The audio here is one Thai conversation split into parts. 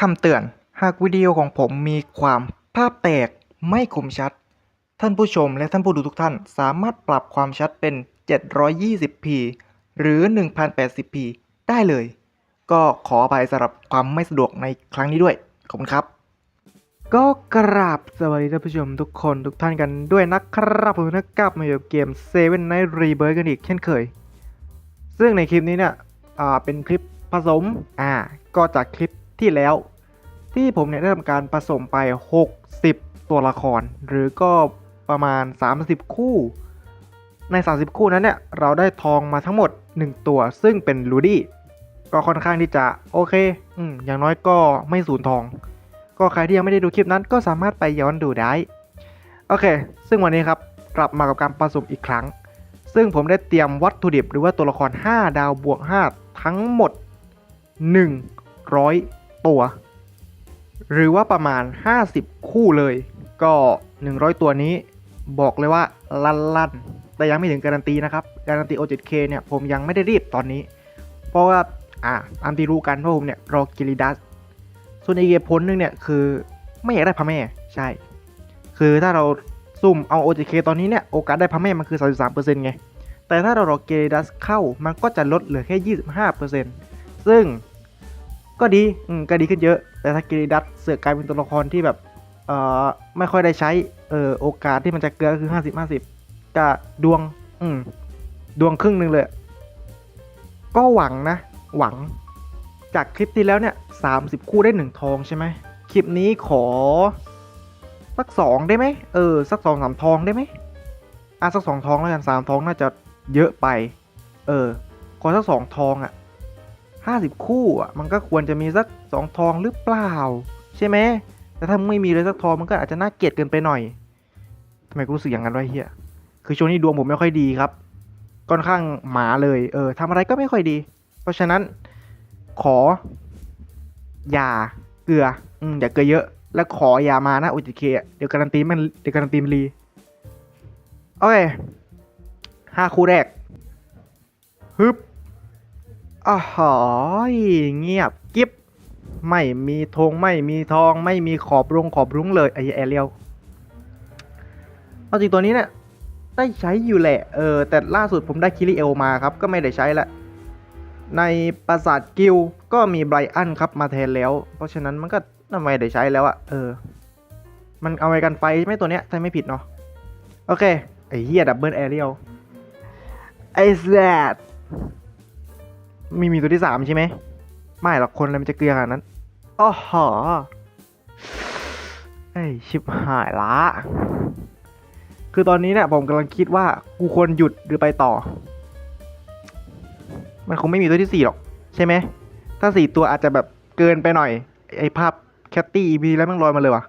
คำเตือน หากวิดีโอของผมมีความภาพแตกไม่คมชัด ท่านผู้ชมและท่านผู้ดูทุกท่านสามารถปรับความชัดเป็น 720p หรือ 1080p ได้เลย ก็ขออภัยสำหรับความไม่สะดวกในครั้งนี้ด้วย ขอบคุณครับ ก็กราบสวัสดีท่านผู้ชมทุกคนทุกท่านกันด้วยนะครับผมนะกลับมาอยู่เกม Seven Night Rebirth กันอีกเช่นเคย ซึ่งในคลิปนี้เนี่ยเป็นคลิปผสม อ่า ก็จากคลิป ที่แล้ว ที่ผมเนี่ยได้ทำการผสมไป 60 ตัวละคร หรือก็ประมาณ 30 คู่ ใน 30 คู่นั้นเนี่ย เราได้ทองมาทั้งหมด 1 ตัว ซึ่งเป็นลูดี้ก็ค่อนข้างที่จะโอเค อืม อย่างน้อยก็ไม่สูญทอง ก็ใครที่ยังไม่ได้ดูคลิปนั้นก็สามารถไปย้อนดูได้ โอเค ซึ่งวันนี้ครับกลับมากับการผสมอีกครั้ง ซึ่งผมได้เตรียมวัตถุดิบหรือว่าตัวละคร 5 ดาวบวก 5 ทั้งหมด 100 ตัว หรือว่าประมาณ 50 คู่เลย ก็ 100 ตัวนี้บอกเลยว่าลั่นลั่นแต่ยังไม่ถึงการันตีนะครับ การันตี O7K เนี่ยผมยังไม่ได้รีบตอนนี้ เพราะว่าอ่าตามที่รู้กันว่าผมเนี่ยรอกิริดัส ส่วนอีกผลหนึงเนี่ยคือไม่อยากได้พระแม่ใช่ คือถ้าเราซุ่มเอา OJK ตอนนี้เนี่ยโอกาสได้พระแม่มันคือ 33%ไง แต่ถ้าเรารอเกดัสเข้ามันก็จะลดเหลือแค่ 25%ซึ่ง ก็ดีอืมก็ดีขึ้นเยอะ แต่ถ้าเกดัสเสือกกลายเป็นตัวละครที่แบบเอ่อไม่ค่อยได้ใช้เออโอกาสที่มันจะเกลือก็คือ50-50ก็ดวง อืม ดวงครึ่งหนึ่งเลย ก็หวังนะ หวัง จากคลิปที่แล้วเนี่ย30คู่ได้1ทองใช่ไหมคลิปนี้ขอ สัก2ได้ไหมเออ สัก2 3ทองได้ไหมอะสัก2ทองแล้วกัน3ทองน่าจะเยอะไป เออ ขอสัก2ทองอะ่ะ 50 คู่อะมันก็ควรจะมีสัก 2 ทองหรือเปล่า ใช่ไหมแต่ถ้าไม่มีเลยสักทองมันก็อาจจะน่าเกลียดเกินไปหน่อยทำไมกูรู้สึกอย่างนั้นวะเฮียคือช่วงนี้ดวงผมไม่ค่อยดีครับค่อนข้างหมาเลยเออทำอะไรก็ไม่ค่อยดี เพราะฉะนั้นขอ อย่าเกลืออืมอย่าเกลือเยอะ แล้วขออย่ามานะโอจิเคเดี๋ยวการันตีมันเดี๋ยวการันตีมันรีโอเคห้าคู่แรกฮึบ อ้าวหอยเงียบกิฟไม่มีธงไม่มีทองไม่มีขอบรุงขอบรุ้งเลยไอแอเรียลเอาจริงตัวนี้เนี่ยได้ใช้อยู่แหละ เออ แต่ล่าสุดผมได้คิริเอลมาครับ ก็ไม่ได้ใช้ละ ในปราสาทกิลก็มีไบรอันครับมาแทนแล้ว เพราะฉะนั้นมันก็ไม่ได้ใช้แล้วอะเออ มันเอาไว้กันไฟใช่ไหมตัวเนี้ยถ้าไม่ผิดเนาะ โอเค ไอเฮียดับเบิลแอเรียลไอแซด มีมีตัวที่สามใช่ไหม ไม่หรอกคนอะไรมันจะเกลือขนาดนั้นอ๋อหอไอชิบหายละ คือตอนนี้เนี่ยผมกำลังคิดว่ากูควรหยุดหรือไปต่อ มันคงไม่มีตัวที่สี่หรอก ใช่ไหม ถ้าสี่ตัวอาจจะแบบเกินไปหน่อย ไอภาพแคตตี้อีพีแล้วมันลอยมาเลยวะ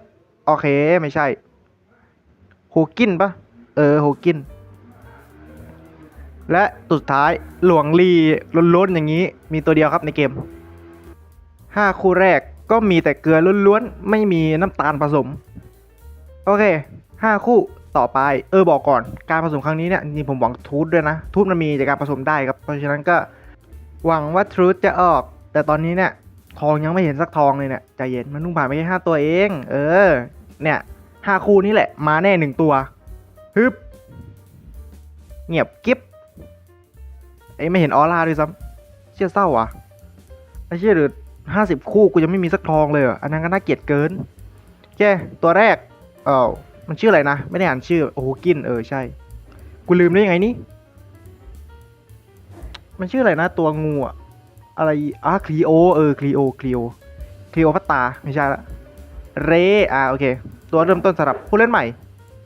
โอเค ไม่ใช่ โฮกินปะเออ โฮกิน และสุดท้ายหลวงลีล้นๆอย่างนี้มีตัวเดียวครับในเกมห้าคู่แรกก็มีแต่เกลือล้วนๆ ไม่มีน้ำตาลผสม โอเคห้าคู่ต่อไป เออบอกก่อนการผสมครั้งนี้เนี่ยจริงผมหวังทูตด้วยนะ ทูตมันมีจากการผสมได้ครับ เพราะฉะนั้นก็หวังว่าทรู t จะออก แต่ตอนนี้เนี่ยทองยังไม่เห็นสักทองเลยเนี่ยใจเย็นมันเพิ่งผ่านไปแค่ห้าตัวเอง เออ เนี่ยห้าคู่นี้แหละ มาแน่หนึ่งตัวฮึบเงียบกิ๊บ อ้ไม่เห็นออร่าด้วยซ้ำเชี่ยเศร้าว่ะไอ้เชี่ยหรือห้าสิบคู่กูยังไม่มีสักทองเลยอะอันนั้นก็น่าเกลียดเกินแค่ตัวแรกเออมันชื่ออะไรนะ ไม่ได้อ่านชื่อโอ้โหกินเออใช่ กูลืมได้ยังไงนี่มันชื่ออะไรนะ ตัวงูอะอะไรอะคลีโอเออคลีโอคลีโอคลีโอพัตตาไม่ใช่ละเรอ่าโอเค ตัวเริ่มต้นสำหรับผู้เล่นใหม่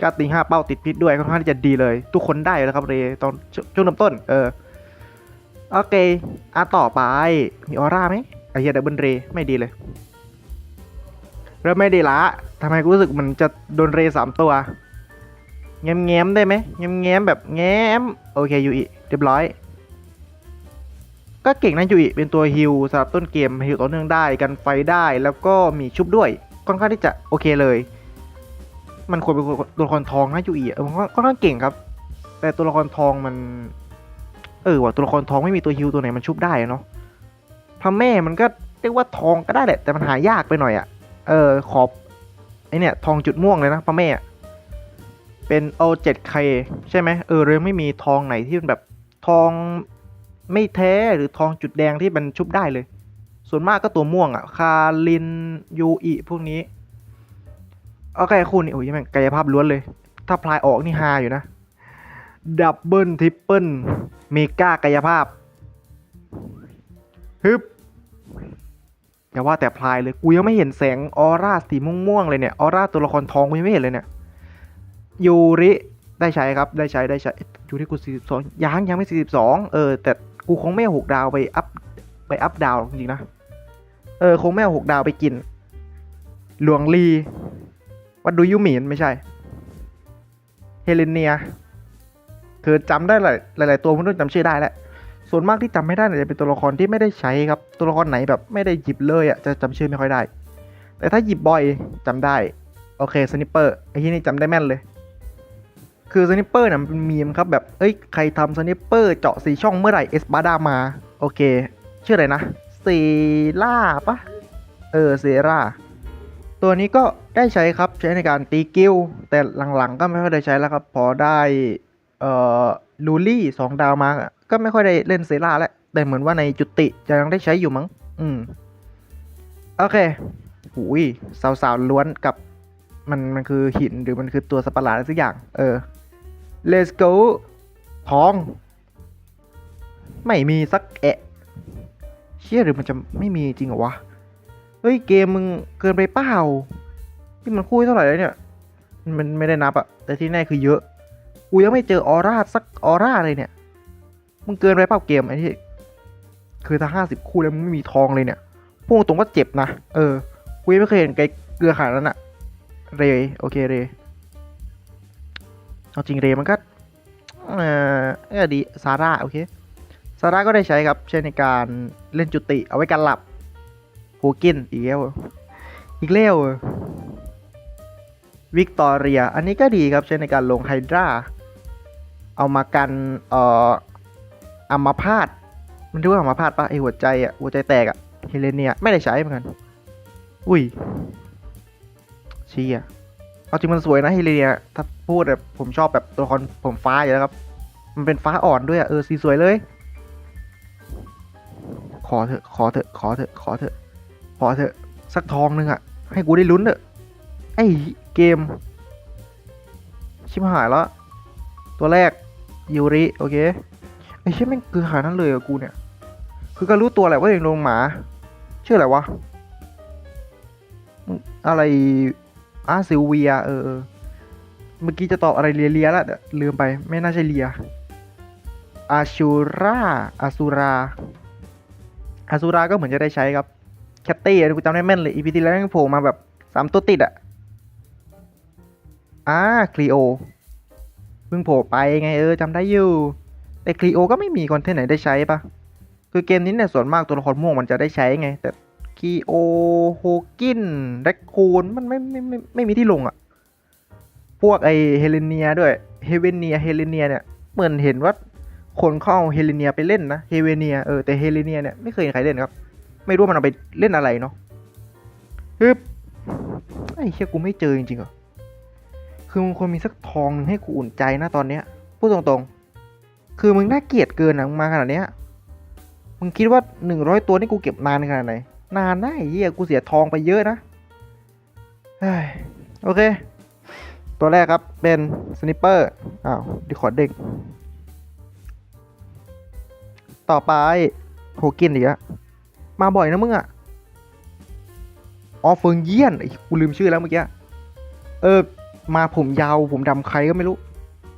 การตีห้าเป้าติดพิษด้วยค่อนข้างที่จะดีเลย ทุกคนได้แล้วครับเรตอนช่วงเริ่มต้นเออ โอเคอะต่อไป มีออร่าไหมไอ้เหี้ยดับเบิลเรไม่ดีเลย เริ่มไม่ดีละทำไมกูรู้สึกมันจะโดนเรสามตัว แง้มแง้มๆได้ไหมแง้มแง้มๆแบบแง้ม โอเคยูอีเรียบร้อย ก็เก่งนะยูอีเป็นตัวฮิลสำหรับต้นเกมฮิลต่อเนื่องได้กันไฟได้แล้วก็มีชุบด้วยค่อนข้างที่จะโอเคเลย มันควรเป็นตัวละครทองนะยูอีมันก็ค่อนข้างเก่งครับ แต่ตัวละครทองมัน เออว่ะตัวละครทองไม่มีตัวฮิลตัวไหนมันชุบได้เนาะพระแม่มันก็เรียกว่าทองก็ได้แหละ แต่มันหายากไปหน่อยอะ่ะ เออขอบไอเนี่ยทองจุดม่วงเลยนะพ่อแม่เป็น O7K ใช่ไหมเออเลยไม่มีทองไหนที่มันแบบทองไม่แท้หรือทองจุดแดงที่มันชุบได้เลย ส่วนมากก็ตัวม่วงอะ่ะคารินยูอิพวกนี้โอเคคู่นี้โอ้ยแม่งกายภาพล้วนเลย ถ้าพลายออกนี่ฮาอยู่นะ ดับเบิลทริปเปิลเมกากายภาพ ฮึบอย่าว่าแต่พลายเลย กูยังไม่เห็นแสงออร่าสีม่วงๆเลยเนี่ย ออร่าตัวละครทองกูยังไม่เห็นเลยเนี่ยยูริได้ใช้ครับ ได้ใช้ได้ใช้ยูริกูสี่สิบสองยังยังไม่สี่สิบสองเออ แต่กูคงไม่เอาหกดาวไปอัพไปอัพดาวจริงๆนะ เออ คงไม่เอาหกดาวไปกิน หลวงลีวัดดูยูหมีนไม่ใช่ เฮเลนเนีย คือจำได้หลายหลาย ๆ ตัวผมต้องจำชื่อได้แหละ ส่วนมากที่จำไม่ได้จะเป็นตัวละครที่ไม่ได้ใช้ครับ ตัวละครไหนแบบไม่ได้หยิบเลยอะจะจำชื่อไม่ค่อยได้ แต่ถ้าหยิบบ่อยจำได้ โอเคสนิปเปอร์ไอ้ที่นี่จำได้แม่นเลย คือสนิปเปอร์เนี่ยมันเป็นมีมครับแบบ เอ้ยใครทำสนิปเปอร์เจาะสีช่องเมื่อไหร่เอสบาดามา โอเค ชื่ออะไรนะเซล่าปะเออเซราตัวนี้ก็ได้ใช้ครับใช้ในการตีกิลแต่หลังๆก็ไม่ค่อยได้ใช้แล้วครับ พอได้ เอ่อลูลี่สองดาวมาก็ไม่ค่อยได้เล่นเซราแล้ว แต่เหมือนว่าในจุติจะยังได้ใช้อยู่มั้ง อืม โอเคหูยสาวๆล้วนกับมันมันคือหินหรือมันคือตัวสัตว์ลาอะไรสักอย่าง เออ let's go ทอง ไม่มีสักแอะเชี่ยหรือมันจะไม่มีจริงเหรอวะ เฮ้ย เกมมึงเกินไปเปล่า ที่มันคุยเท่าไหร่แล้วเนี่ย มันไม่ได้นับอะแต่ที่แน่คือเยอะ กูยังไม่เจอออร่าสักออร่าเลยเนี่ย มึงเกินไปเปล่าเกมไอ้ที่คือถ้าห้าสิบคู่แล้วมึงไม่มีทองเลยเนี่ยพูดตรงว่าเจ็บนะ เออ กูยังไม่เคยเห็นไกลเกลือขนาดนั้นอะเรย์โอเคเรย์เอาจริงเรย์มันก็เออเออดีซาร่าโอเคซาร่าก็ได้ใช้ครับ ใช้ในการเล่นจุติ เอาไว้กันหลับโฮกินอีกแล้วอีกแล้ววิกตอเรีย อันนี้ก็ดีครับ ใช้ในการลงไฮดรา เอามากันเอ่ออัมาพาตมันเรียกว่าอัมาพาตปะไอหัวใจอะหัวใจแตกอะเฮเลเนียไม่ได้ใช้เหมือนกัน อุ้ยเชียเอาจริงมันสวยนะเฮเลเนียถ้าพูดแบบผมชอบแบบตัวละครผมฟ้าอยู่แล้วครับ มันเป็นฟ้าอ่อนด้วยอะเออสีสวยเลย ขอเถอะขอเถอะขอเถอะขอเถอะขอเถอะสักทองหนึงอะให้กูได้ลุ้นเถอะไอ้เกม ชิบหายแล้ว ตัวแรก ยูริโอเคไอ้เชี่ยแม่งคือหานั้นเลยอะกูเนี่ย คือก็รู้ตัวแหละว่าเองลงหมาชื่ออะไรวะอะไรอาซิลเวียเออเมื่อกี้จะตอบอะไรเลียเลียแล้วแต่ลืมไปไม่น่าใช่เลียอาชูราอาซูราอาซูราก็เหมือนจะได้ใช้ครับแคตตี้อะกูจำได้แม่นเลยอีพีที่แล้วแม่งโผล่มาแบบสามตัวติดอะอ่าคลีโอ พิ่งโผล่ไปไงเออจำได้อยู่ แต่คลีโอก็ไม่มีคอนเทนต์ไหนได้ใช้ปะคือเกมนี้เนี่ยส่วนมากตัวละครม่วงมันจะได้ใช้ไง แต่คลีโอโฮกินแรคคูนมันไม่ไม่ไม่ไม่มีที่ลงอะพวกไอเฮเลเนียด้วยเฮเวเนียเฮเลเนียเนี่ยเหมือนเห็นว่าคนเข้าเฮเลเนียไปเล่นนะเฮเวเนียเออแต่เฮเลเนียเนี่ยไม่เคยเห็นใครเล่นครับ ไม่รู้มันเอาไปเล่นอะไรเนาะฮึบไอ้เชี่ยกูไม่เจอจริงๆเหรอ คือมึงควรมีสักทองหนึ่งให้กูอุ่นใจนะตอนเนี้ยพูดตรงๆ คือมึงน่าเกลียดเกินนะมึงมาขนาดเนี้ยมึงคิดว่าหนึ่งร้อยตัวนี่กูเก็บนานขนาดไหนนานนะไอ้เหี้ยกูเสียทองไปเยอะนะเฮ้ยโอเค ตัวแรกครับเป็นสนิปเปอร์อ้าวดิขอเด็ก ต่อไปโฮกินอีกแล้วมาบ่อยนะมึงอะอ๋อเฟิงเยี่ยนไอ้กูลืมชื่อแล้วเมื่อกี้ เออ มาผมยาวผมดำใครก็ไม่รู้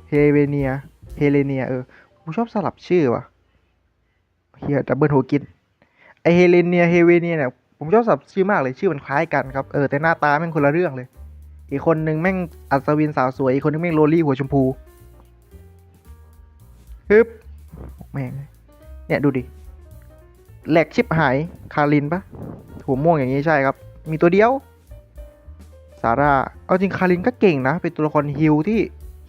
เฮเวเนียเฮเลเนียเออกูชอบสลับชื่อว่ะเฮียดับเบิลโฮกินไอเฮเลเนียเฮเวเนียเนี่ยผมชอบสลับชื่อมากเลยชื่อมันคล้ายกันครับเออแต่หน้าตาแม่งคนละเรื่องเลย อีกคนนึงแม่งอัศวินสาวสวยอีกคนนึงแม่งโรลี่หัวชมพูฮึบแม่งเนี่ยดูดิแหลกชิบหายคารินปะหัวม่วงอย่างนี้ใช่ครับ มีตัวเดียวาร่า เอาจริงคารินก็เก่งนะ เป็นตัวละครฮิลที่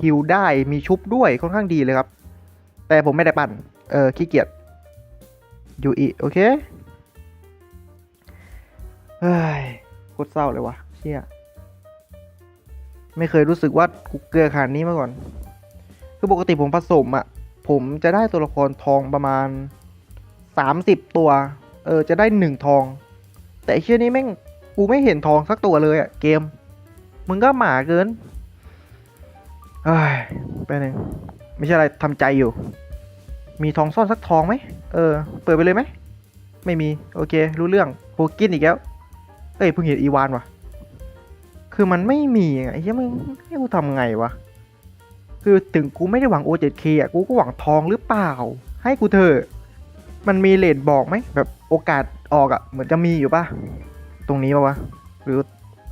ฮิลได้มีชุบด้วยค่อนข้างดีเลยครับ แต่ผมไม่ได้ปั่น เออขี้เกียจยูอิโอเคเฮ้ยโคตรเศร้าเลยวะเชี่ยไม่เคยรู้สึกว่ากูเกลือขนาดนี้มาก่อน คือปกติผมผสมอะ่ะ ผมจะได้ตัวละครทองประมาณสามสิบตัว เออ จะได้หนึ่งทอง แต่เชี่ยนี้แม่ง กูไม่เห็นทองสักตัวเลยอะ่ะ เกม มึงก็หมาเกินเฮ้ยไปหนึ่งไม่ใช่อะไรทำใจอยู่ มีทองซ่อนสักทองไหมเออ เปิดไปเลยไหม ไม่มี โอเค รู้เรื่องโฮกินอีกแล้ว เอ้ยเพิ่งเห็นอีวานว่ะ คือมันไม่มีไอ้เหี้ยมึงให้กูทำไงวะ คือถึงกูไม่ได้หวัง O7K อะ กูก็หวังทองหรือเปล่า ให้กูเถอะ มันมีเลทบอกไหม แบบโอกาสออกอะ เหมือนจะมีอยู่ป่ะ ตรงนี้ป่ะวะ หรือ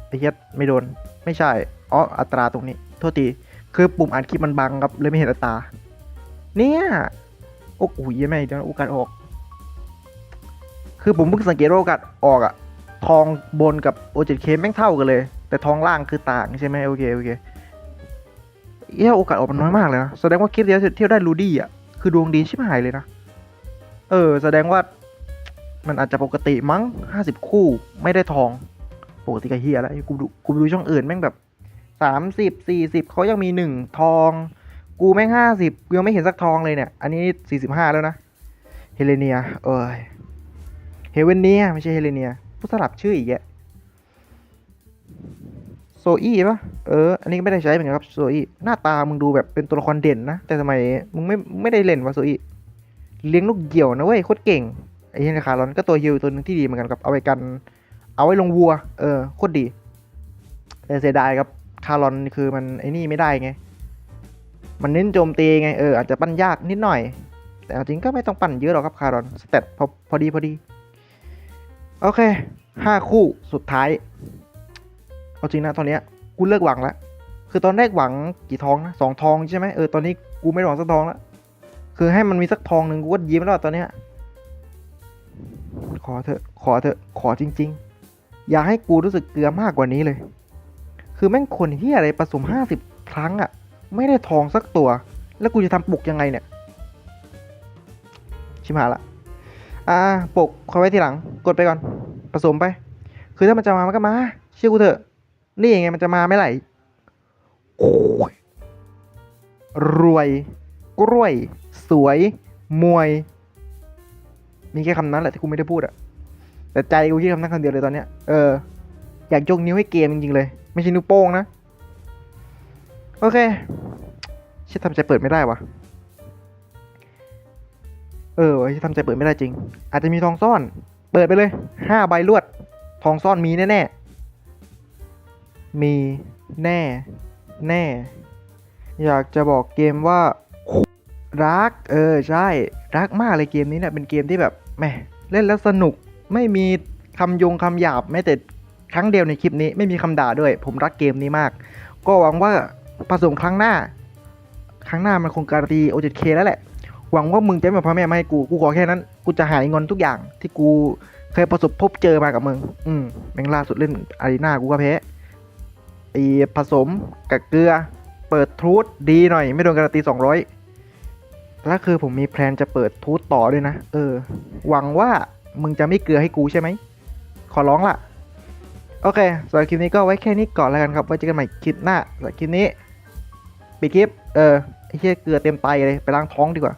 ไอ้เหี้ยไม่โดน ไม่ใช่อ๋ออัตราตรงนี้ โทษทีคือปุ่มอ่านคลิปมันบังครับเลยไม่เห็นอัตรา เนี่ยโอ้โหยังไม่เดี๋ยวโอกาสออก คือผมเพิ่งสังเกตว่าโอกาสออกอะทองบนกับ O7K แม่งเท่ากันเลย แต่ทองล่างคือต่างใช่ไหมโอเคโอเคเอ้ยโอกาสออกมันน้อยมากเลยนะแสดงว่าคลิปเดียวเที่ยวได้รูดี้อะคือดวงดีชิบหายเลยนะ เออ แสดงว่ามันอาจจะปกติมั้งห้าสิบคู่ไม่ได้ทอง ปกติก็เฮียแล้วกูดูกูดูช่องอื่นแม่งแบบสามสิบสี่สิบเขายังมีหนึ่งทอง กูแม่งห้าสิบกูยังไม่เห็นสักทองเลยเนี่ย อันนี้สี่สิบห้าแล้วนะ เฮเลเนีย เอ้ย เฮเวนเนียไม่ใช่เฮเลเนียผู้สลับชื่ออีกแยะโซอี้ปะเออ อันนี้ไม่ได้ใช้เหมือนกันครับโซอี้หน้าตามึงดูแบบเป็นตัวละครเด่นนะ แต่ทำไมมึงไม่ไม่ได้เล่นวะโซอี้เลี้ยงลูกเหี่ยวนะเว้ยโคตรเก่งไอ้เหี้ยคาร์ลอนก็ตัวฮิวตัวหนึงที่ดีเหมือนกันครับเอาไว้กัน เอาไว้ลงวัว เออโคตรดีแต่เสียดายครับคารอนคือมันไอ้นี่ไม่ได้ไง มันเน้นโจมตีไง เอออาจจะปั้นยากนิดหน่อย แต่เอาจริงก็ไม่ต้องปั่นเยอะหรอกครับคารอนสเตตพอพอดีพอดี โอเคห้าคู่สุดท้าย เอาจริงนะตอนเนี้ยกูเลิกหวังแล้ว คือตอนแรกหวังกี่ทองนะสองทองใช่ไหมเออตอนนี้กูไม่หวังสักทองแล้ว คือให้มันมีสักทองหนึ่งกูก็ยิ้มแล้วตอนเนี้ย ขอเถอะ ขอเถอะ ขอจริง ๆ อย่าให้กูรู้สึกเกลือมากกว่านี้เลย คือแม่งคนที่อะไรผสมห้าสิบครั้งอะไม่ได้ทองสักตัว แล้วกูจะทำปลุกยังไงเนี่ย ชิมหาละ อ่าปกเขาไว้ทีหลัง กดไปก่อน ผสมไป คือถ้ามันจะมามันก็มา เชื่อกูเถอะ นี่ยังไงมันจะมาไม่ไหลโอ้ยรวยกล้วย สวย มวย มีแค่คำนั้นแหละที่กูไม่ได้พูดอะ แต่ใจกูคิดคำนั้นคำเดียวเลยตอนเนี้ยเอออยากยกนิ้วให้เกมจริงๆเลย ไม่ใช่นิ้วโป้งนะ โอเคชิดทำใจเปิดไม่ได้วะเออไอ้ที่ทำใจเปิดไม่ได้จริง อาจจะมีทองซ่อน เปิดไปเลยห้าใบลวด ทองซ่อนมีแน่ๆมีแน่แน่ อยากจะบอกเกมว่ารัก เออใช่ รักมากเลยเกมนี้เนี่ยเป็นเกมที่แบบแหมเล่นแล้วสนุก ไม่มีคำยงคำหยาบแม้แต่ครั้งเดียวในคลิปนี้ไม่มีคำด่าด้วย ผมรักเกมนี้มาก ก็หวังว่าผสมครั้งหน้า ครั้งหน้ามันคงการันตี O7K แล้วแหละ หวังว่ามึงจะไม่มาพ่อแม่มาให้กู กูขอแค่นั้น กูจะหายงอนทุกอย่างที่กูเคยประสบพบเจอมากับมึง อืมแม่งล่าสุดเล่นอารีนากูก็แพ้ไอผสมกับเกลือ เปิดทูตดีหน่อย ไม่โดนการันตีสองร้อยแล้วคือผมมีแพลนจะเปิดทูตต่อด้วยนะ เออ หวังว่า มึงจะไม่เกลือให้กูใช่ไหม ขอร้องล่ะ โอเคสำหรับคลิปนี้ก็ไว้แค่นี้ก่อนแล้วกันครับ ไว้เจอกันใหม่คลิปหน้าสำหรับคลิปนี้ปิดคลิป เออไอ้เหี้ยเกลือเต็มไตเลย ไปล้างท้องดีกว่า